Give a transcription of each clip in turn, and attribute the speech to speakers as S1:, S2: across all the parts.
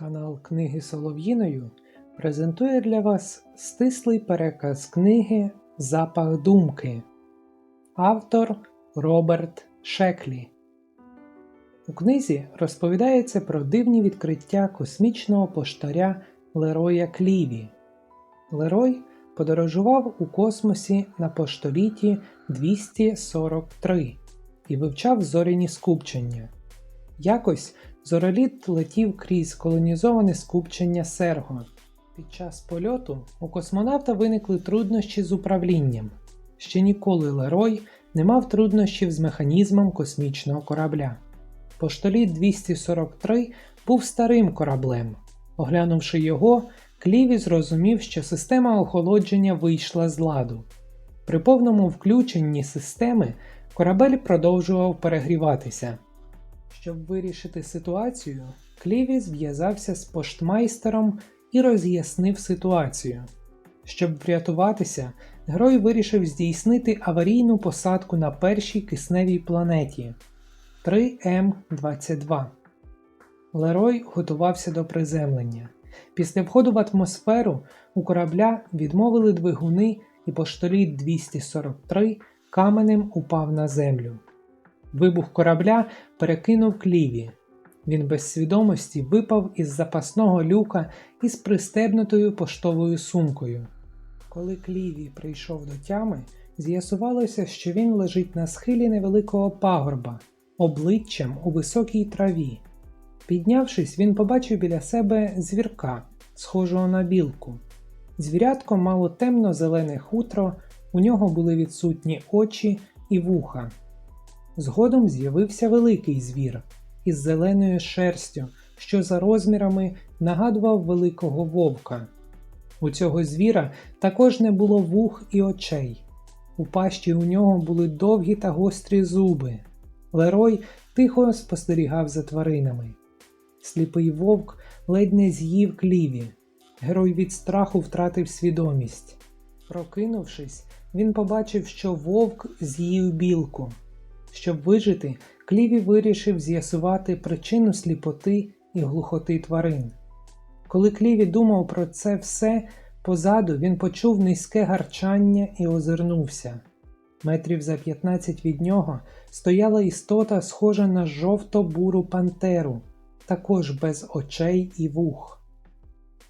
S1: Канал Книги Солов'їною презентує для вас стислий переказ книги Запах думки. Автор Роберт Шеклі. У книзі розповідається про дивні відкриття космічного поштаря Лероя Кліві. Лерой подорожував у космосі на поштоліті 243 і вивчав зоряні скупчення. Якось зореліт летів крізь колонізоване скупчення Серго. Під час польоту у космонавта виникли труднощі з управлінням. Ще ніколи Лерой не мав труднощів з механізмом космічного корабля. Поштоліт 243 був старим кораблем. Оглянувши його, Кліві зрозумів, що система охолодження вийшла з ладу. При повному включенні системи корабель продовжував перегріватися. Щоб вирішити ситуацію, Кліві зв'язався з поштмайстером і роз'яснив ситуацію. Щоб врятуватися, герой вирішив здійснити аварійну посадку на першій кисневій планеті 3М22. Лерой готувався до приземлення. Після входу в атмосферу у корабля відмовили двигуни і поштоліт 243 каменем упав на землю. Вибух корабля перекинув кліві. Він без свідомості випав із запасного люка із пристебнутою поштовою сумкою. Коли Кліві прийшов до тями, з'ясувалося, що він лежить на схилі невеликого пагорба, обличчям у високій траві. Піднявшись, він побачив біля себе звірка, схожого на білку. Звірятко мало темно-зелене хутро, у нього були відсутні очі і вуха. Згодом з'явився великий звір із зеленою шерстю, що за розмірами нагадував великого вовка. У цього звіра також не було вух і очей. У пащі у нього були довгі та гострі зуби. Лерой тихо спостерігав за тваринами. Сліпий вовк ледь не з'їв кліві. Герой від страху втратив свідомість. Прокинувшись, він побачив, що вовк з'їв білку. Щоб вижити, Кліві вирішив з'ясувати причину сліпоти і глухоти тварин. Коли Кліві думав про це все, позаду він почув низьке гарчання і озирнувся. Метрів за 15 від нього стояла істота, схожа на жовто-буру пантеру, також без очей і вух.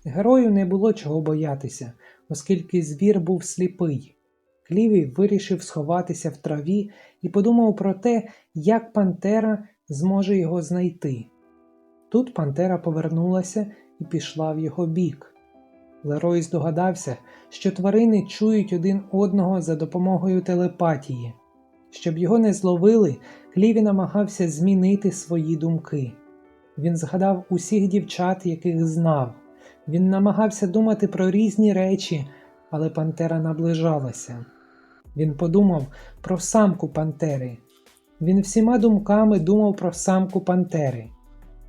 S1: Герою не було чого боятися, оскільки звір був сліпий. Кліві вирішив сховатися в траві і подумав про те, як Пантера зможе його знайти. Тут Пантера повернулася і пішла в його бік. Лерой здогадався, що тварини чують один одного за допомогою телепатії. Щоб його не зловили, Кліві намагався змінити свої думки. Він згадав усіх дівчат, яких знав. Він намагався думати про різні речі, але Пантера наближалася. Він подумав про самку Пантери. Він всіма думками думав про самку Пантери.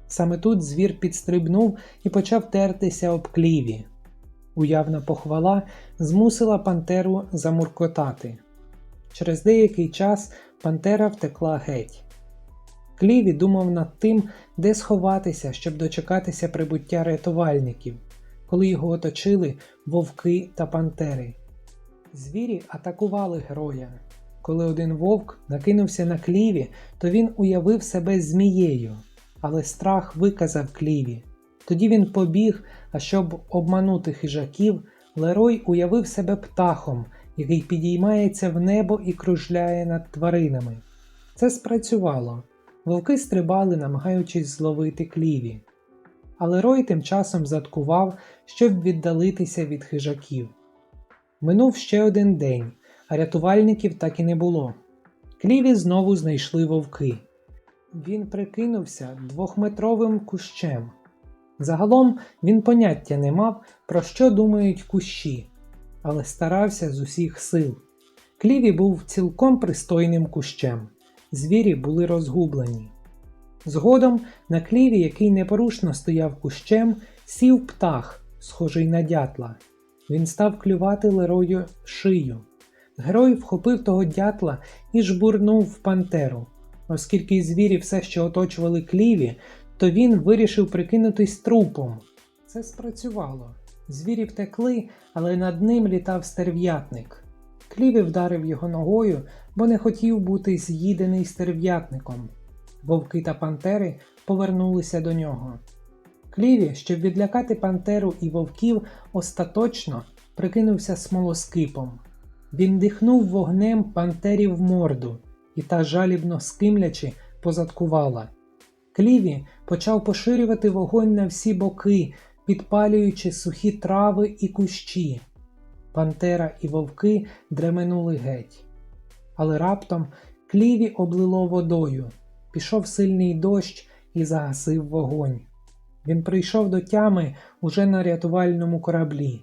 S1: Саме тут звір підстрибнув і почав тертися об кліві. Уявна похвала змусила Пантеру замуркотати. Через деякий час Пантера втекла геть. Кліві думав над тим, де сховатися, щоб дочекатися прибуття рятувальників, коли його оточили вовки та пантери. Звірі атакували героя. Коли один вовк накинувся на кліві, то він уявив себе змією, але страх виказав кліві. Тоді він побіг, а щоб обманути хижаків, Лерой уявив себе птахом, який підіймається в небо і кружляє над тваринами. Це спрацювало. Вовки стрибали, намагаючись зловити кліві. Але Рой тим часом заткував, щоб віддалитися від хижаків. Минув ще один день, а рятувальників так і не було. Кліві знову знайшли вовки. Він прикинувся двохметровим кущем. Загалом він поняття не мав, про що думають кущі, але старався з усіх сил. Кліві був цілком пристойним кущем. Звірі були розгублені. Згодом на кліві, який непорушно стояв кущем, сів птах, схожий на дятла. Він став клювати Лерою шию. Герой вхопив того дятла і жбурнув в пантеру. Оскільки звірі все ще оточували кліві, то він вирішив прикинутись трупом. Це спрацювало. Звірі втекли, але над ним літав стерв'ятник. Кліві вдарив його ногою, бо не хотів бути з'їдений стерв'ятником. Вовки та пантери повернулися до нього. Кліві, щоб відлякати пантеру і вовків, остаточно прикинувся смолоскипом. Він дихнув вогнем пантері в морду, і та жалібно скимлячи позадкувала. Кліві почав поширювати вогонь на всі боки, підпалюючи сухі трави і кущі. Пантера і вовки дременули геть. Але раптом кліві облило водою. Пішов сильний дощ і загасив вогонь. Він прийшов до тями уже на рятувальному кораблі.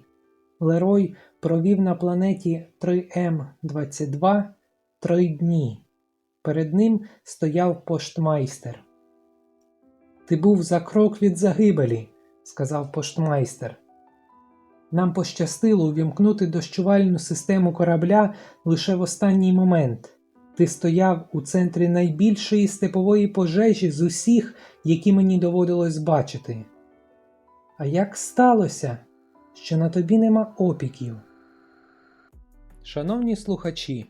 S1: Лерой провів на планеті 3М22 три дні. Перед ним стояв поштмайстер. Ти був за крок від загибелі, сказав поштмайстер. Нам пощастило увімкнути дощувальну систему корабля лише в останній момент. Ти стояв у центрі найбільшої степової пожежі з усіх, які мені доводилось бачити. А як сталося, що на тобі нема опіків? Шановні слухачі,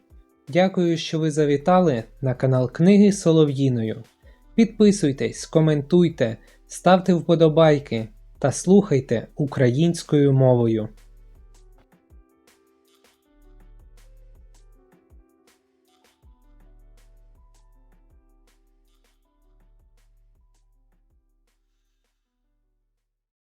S1: дякую, що ви завітали на канал Книги Солов'їною. Підписуйтесь, коментуйте, ставте вподобайки та слухайте українською мовою.